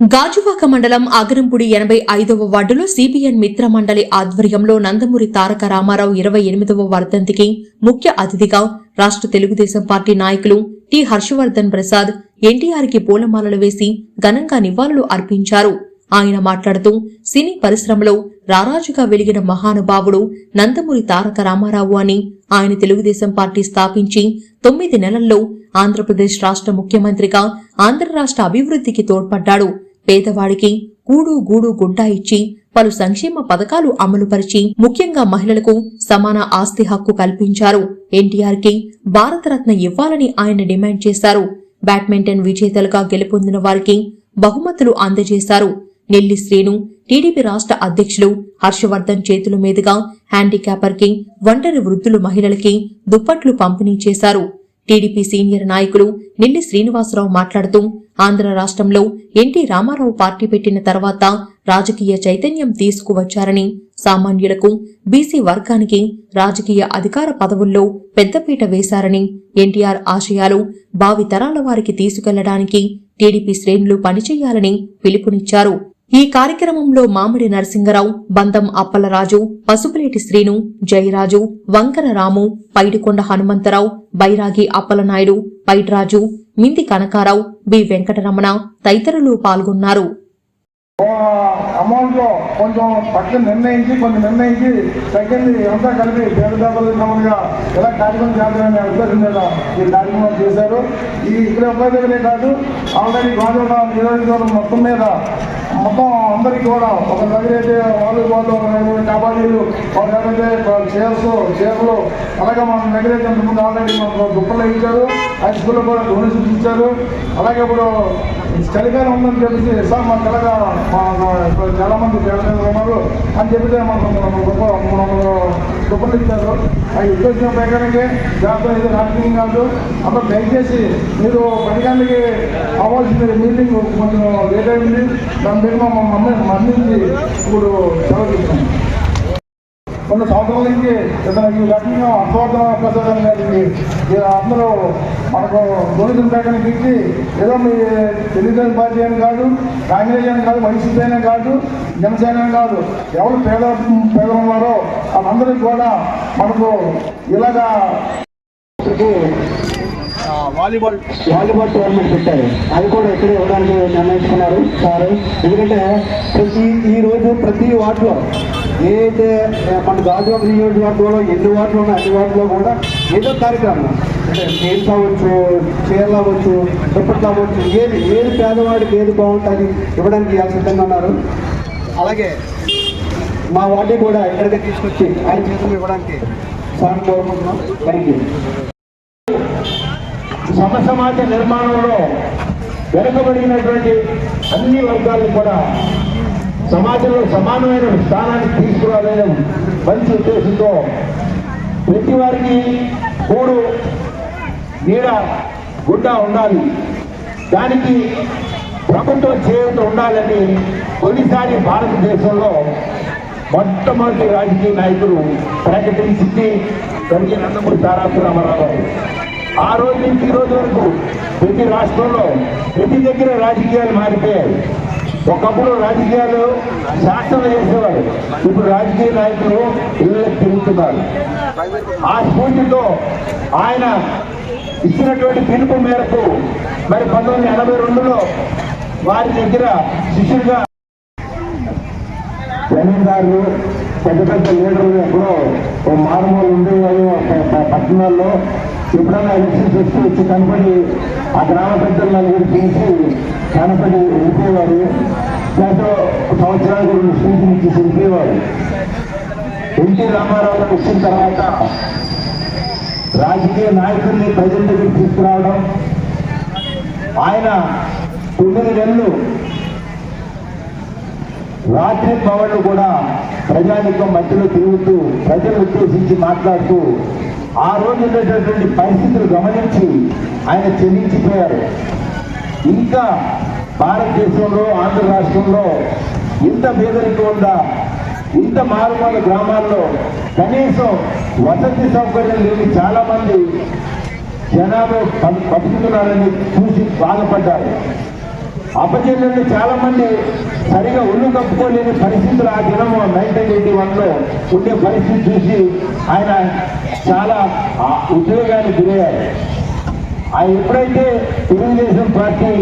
గాజువాక మండలం అగరంపుడి ఎనభై ఐదవ వార్డులో సిబిఎన్ మిత్ర మండలి ఆధ్వర్యంలో నందమూరి తారక రామారావు ఇరవై ఎనిమిదవ వర్ధంతికి ముఖ్య అతిథిగా రాష్ట్ర తెలుగుదేశం పార్టీ నాయకులు టి హర్షవర్ధన్ ప్రసాద్ ఎన్టీఆర్కి పూలమాలలు వేసి ఘనంగా నివాళులు అర్పించారు. ఆయన మాట్లాడుతూ సినీ పరిశ్రమలో రారాజుగా వెలిగిన మహానుభావుడు నందమూరి తారక రామారావు అని ఆయన తెలుగుదేశం పార్టీ స్థాపించి తొమ్మిది నెలల్లో ఆంధ్రప్రదేశ్ రాష్ట్ర ముఖ్యమంత్రిగా ఆంధ్ర రాష్ట్ర అభివృద్ధికి తోడ్పడ్డాడు. పేదవాడికి గూడు గూడు గుంటా ఇచ్చి పలు సంక్షేమ పథకాలు అమలుపరిచి ముఖ్యంగా మహిళలకు సమాన ఆస్తి హక్కు కల్పించారు. ఎన్టీఆర్కి భారతరత్న ఇవ్వాలని ఆయన డిమాండ్ చేశారు. బ్యాడ్మింటన్ విజేతలుగా గెలుపొందిన వారికి బహుమతులు అందజేశారు. నెల్లి శ్రీను టీడీపీ రాష్ట్ర అధ్యక్షులు హర్షవర్ధన్ చేతుల మీదుగా హ్యాండిక్యాపర్కి ఒంటరి వృద్ధులు మహిళలకి దుప్పట్లు పంపిణీ చేశారు. టీడీపీ సీనియర్ నాయకులు నిల్లి శ్రీనివాసరావు మాట్లాడుతూ ఆంధ్ర రాష్ట్రంలో ఎన్టీ రామారావు పార్టీ పెట్టిన తర్వాత రాజకీయ చైతన్యం తీసుకువచ్చారని సామాన్యులకు బీసీ వర్గానికి రాజకీయ అధికార పదవుల్లో పెద్దపీట వేశారని ఎన్టీఆర్ ఆశయాలు భావి తరాల వారికి తీసుకెళ్ళడానికి టీడీపీ శ్రేణులు పనిచేయాలని పిలుపునిచ్చారు. ఈ కార్యక్రమంలో మామిడి నరసింగరావు బందం అప్పలరాజు పసుపులేటి శ్రీను జయరాజు వంకర రాము పైడికొండ హనుమంతరావు బైరాగి అప్పలనాయుడు పైట్రాజు మింది కనకారావు బి వెంకటరమణ తదితరులు పాల్గొన్నారు. అమౌంట్లో కొంచెం పక్కన నిర్ణయించి కొంచెం నిర్ణయించి అంతా కలిపి మామూలుగా ఎలా కార్యక్రమం ఉద్దేశం మీద ఈ కార్యక్రమం చేశారు. ఈ ఇక్కడ ఉపయోగమే కాదు ఆల్రెడీ గోదావరి నియోజకవర్గం మొత్తం మీద మొత్తం అందరికీ కూడా ఒక దగ్గర అయితే వాలీబాల్ ఒక దగ్గర కబడ్డీలు ఒక దగ్గర అయితే చైర్స్ చీరలు అలాగే మన దగ్గర అయితే ఇంతకుముందు ఆల్రెడీ మనకు దుప్పలు ఇచ్చారు హై స్కూల్లో కూడా డొనేషన్స్ ఇచ్చారు. అలాగే ఇప్పుడు చలికాలం ఉందని చెప్పేసి సార్ మాకు ఎలాగా ఇప్పుడు చాలా మంది ఉన్నారు అని చెప్పితే మనకు గొప్ప మూడు దుప్పలు ఇచ్చారు. అవి ఉద్దేశం ప్రకారంగా జాతర ఇది రాజకీయం కాదు. అప్పుడు దయచేసి మీరు పది గంటలకి అవ్వాల్సిన మీటింగ్ కొంచెం లేట్ అయింది. దాని మీద మా మమ్మీ ఇప్పుడు సెలవు కొన్ని సంవత్సరాల నుంచి ఇతను ఈ రకంగా అర్థవర్ధన ప్రసాదం గారికి అందరూ మనకు దొరికి ప్రకారం ఇచ్చి ఏదో మీ తెలుగుదేశం పార్టీ అని కాదు కాంగ్రెస్ అని కాదు వైసీపీ అయినా కాదు జనసేన అని కాదు ఎవరు పేద పేదలు ఉన్నారో వాళ్ళందరికీ కూడా మనకు ఇలాగా వాలీబాల్ వాలీబాల్ టోర్నమెంట్ పెట్టారు. అది కూడా ఇక్కడే ఇవ్వడానికి నిర్ణయించుకున్నారు సార్. ఎందుకంటే ప్రతి ఈ రోజు ప్రతి వార్డులో ఏదైతే మన గాజువాక నియోజకవర్గంలో ఎన్ని వార్డులు ఉన్నాయి అన్ని వార్డులో కూడా ఏదో కార్యక్రమం. అంటే గేమ్స్ అవ్వచ్చు చీరలు అవ్వచ్చు దుప్పట్లు అవ్వచ్చు ఏది ఏది పేదవాడికి ఏది బాగుంటుంది ఇవ్వడానికి సిద్ధంగా ఉన్నారు. అలాగే మా వార్డు కూడా ఇక్కడికి తీసుకొచ్చి ఆయన చేతులు ఇవ్వడానికి సార్ కోరుకుంటున్నాం. థ్యాంక్ యూ సమ సమాజ నిర్మాణంలో వెనుకబడినటువంటి అన్ని వర్గాలను కూడా సమాజంలో సమానమైన స్థానాన్ని తీసుకురావాలనే మంచి ఉద్దేశంతో ప్రతి వారికి మూడు నీడ గుడ్డ ఉండాలి. దానికి ప్రభుత్వం చేయూత ఉండాలని తొలిసారి భారతదేశంలో మొట్టమొదటి రాజకీయ నాయకులు ప్రకటించింది కలిగి నందమూరి తారాసు రామారావు గారు. ఆ రోజు నుంచి ఈ రోజు వరకు ప్రతి రాష్ట్రంలో ప్రతి దగ్గర రాజకీయాలు మారిపోయాయి. ఒకప్పుడు రాజకీయాలు శాసనం చేసేవారు. ఇప్పుడు రాజకీయ నాయకులు ఇళ్ళకి తిరుగుతున్నారు. ఆ స్ఫూర్తితో ఆయన ఇచ్చినటువంటి పిలుపు మేరకు మరి పంతొమ్మిది వందల ఎనభై రెండులో వారి దగ్గర శిష్యుడిగా జమీందారులు పెద్ద పెద్ద లీడర్లు ఎప్పుడో ఓ మారుమూలు ఉండేవారు పట్టణాల్లో ఎప్పుడైనా ఎలక్షన్స్ వస్తూ వచ్చి కనపడి ఆ గ్రామ పెద్దలు నలుగురు పిలిచి కనపడి వెళ్ళిపోయేవారు దాంతో సంవత్సరానికి రెండు స్పీచ్లు ఇచ్చి వెళ్ళిపోయేవారు ఎన్టీ రామారావు వచ్చిన తర్వాత రాజకీయ నాయకుల్ని ప్రజల దగ్గరికి తీసుకురావడం ఆయన తొమ్మిది నెలలు రాత్రి పవన్లు కూడా ప్రజానికం మధ్యలో తిరుగుతూ ప్రజలు ఉద్దేశించి మాట్లాడుతూ ఆ రోజు ఉండేటటువంటి పరిస్థితులు గమనించి ఆయన చెల్లించిపోయారు ఇంకా భారతదేశంలో ఆంధ్ర రాష్ట్రంలో ఇంత పేదరికం ఉందా ఇంత మారుమూల గ్రామాల్లో కనీసం వసతి సౌకర్యం లేని చాలామంది జనాభా బతుకుతున్నారని చూసి బాధపడ్డారు. అపజనులు చాలా మంది సరిగా ఒళ్ళు కప్పుకోలేని పరిస్థితులు ఆ దినం నైన్టీన్ ఎయిటీ వన్లో ఉండే పరిస్థితి చూసి ఆయన చాలా ఉద్యోగానికి గురయ్యారు. ఆయన ఎప్పుడైతే తెలుగుదేశం పార్టీ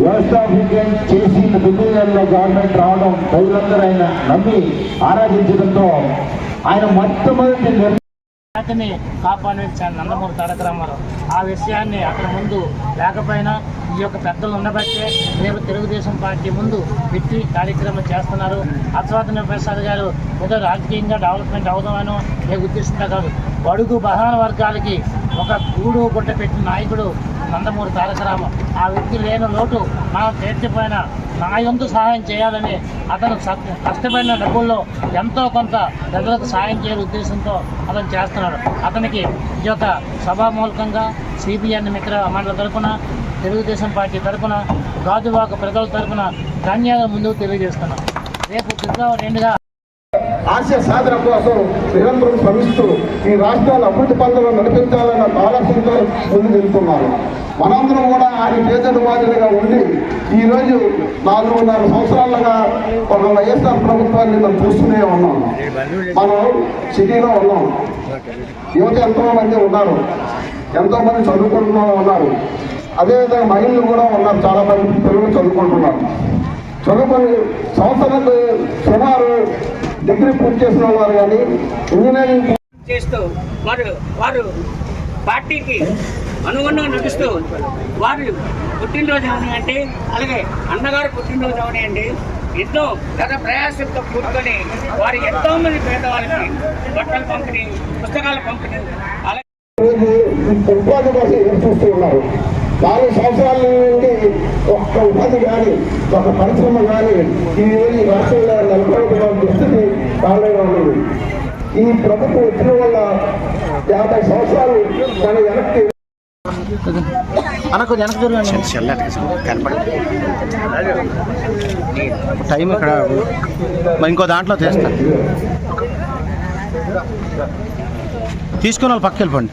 వ్యవస్థాపకం చేసి తొమ్మిది గవర్నమెంట్ రావడం ప్రజలందరూ ఆయన నమ్మి ఆరాధించడంతో ఆయన మొట్టమొదటి నిర్ణయం జాతిని కాపాడించాను నందమూరి తారక రామారావు. ఆ విషయాన్ని అక్కడ ముందు లేకపోయినా ఈ యొక్క పెద్దలు ఉండబట్టే మీరు తెలుగుదేశం పార్టీ ముందు పెట్టి కార్యక్రమం చేస్తున్నారు. అశ్వాతన ప్రసాద్ గారు ఏదో రాజకీయంగా డెవలప్మెంట్ అవుదామనో ఏ ఉద్దేశంగా కాదు. బడుగు బహాన వర్గాలకి ఒక గూడు గుడ్డ పెట్టిన నాయకుడు నందమూరి తారక రామ. ఆ వ్యక్తి లేని లోటు మనం తీర్చిపోయిన నా వంతు సహాయం చేయాలని అతను సత్- కష్టపడిన డబ్బుల్లో ఎంతో కొంత ప్రజలకు సహాయం చేయాలి ఉద్దేశంతో అతను చేస్తున్నాడు. అతనికి ఈ యొక్క సభామూలకంగా సిపిఎన్ మిత్ర మండల తరపున తెలుగుదేశం పార్టీ తరపున గాజువాక ప్రజల తరపున ధన్యాలు ముందుకు తెలియజేస్తున్నాం రేపు ఫిబ్రవరి రెండుగా ఆశయ సాధన కోసం నిరంతరం శ్రమిస్తూ ఈ రాష్ట్రాలు అభివృద్ధి పనులను నడిపించాలన్న ఆలోచనతో ముందుకు వెళ్తున్నారు మనందరం కూడా ఆయన చేతుల మాదిరిగా ఉండి ఈరోజు నాలుగున్నర సంవత్సరాలుగా ఒక వైఎస్ఆర్ ప్రభుత్వాన్ని మనం చూస్తూనే ఉన్నాం. మనం సిటీలో ఉన్నాం. యువత ఎంతో మంది ఉన్నారు. ఎంతో మంది చదువుకుంటున్నా ఉన్నారు. అదేవిధంగా మహిళలు కూడా ఉన్నారు. చాలా మంది పిల్లలు చదువుకుంటున్నారు. చదువుకొని సంవత్సరాలకు సుమారు డిగ్రీ పూర్తి చేసిన వారు కానీ ఇంజనీరింగ్ చేస్తూ వారు వారు పార్టీకి అనుగుణంగా నడుస్తూ వారు పుట్టినరోజు అవనివ్వండి అలాగే అన్నగారు పుట్టినరోజు అవనివ్వండి ఎన్నో గత ప్రయాసంతో కూడుకొని వారు ఎంతో మంది పేదవాళ్ళకి బట్టల పంపిణీ పుస్తకాల పంపిణీ అలాగే ఉపాధి కోసం ఎదురు చూస్తూ ఉన్నారు. నాలుగు సంవత్సరాల నుండి ఒక్క ఉపాధి కానీ ఒక పరిశ్రమ కానీ ఈ రోజు ఈ రాష్ట్రంలో నెలకొల్పిన దుస్థితి కారణంగా ఉంది ఈ ప్రభుత్వం వచ్చిన వల్ల యాభై సంవత్సరాలు మన వెనక్కి మనకు వెనక టైం ఇక్కడ మరి ఇంకో దాంట్లో తీస్తాను తీసుకుని వాళ్ళు పక్కకి వెళ్ళిపోండి.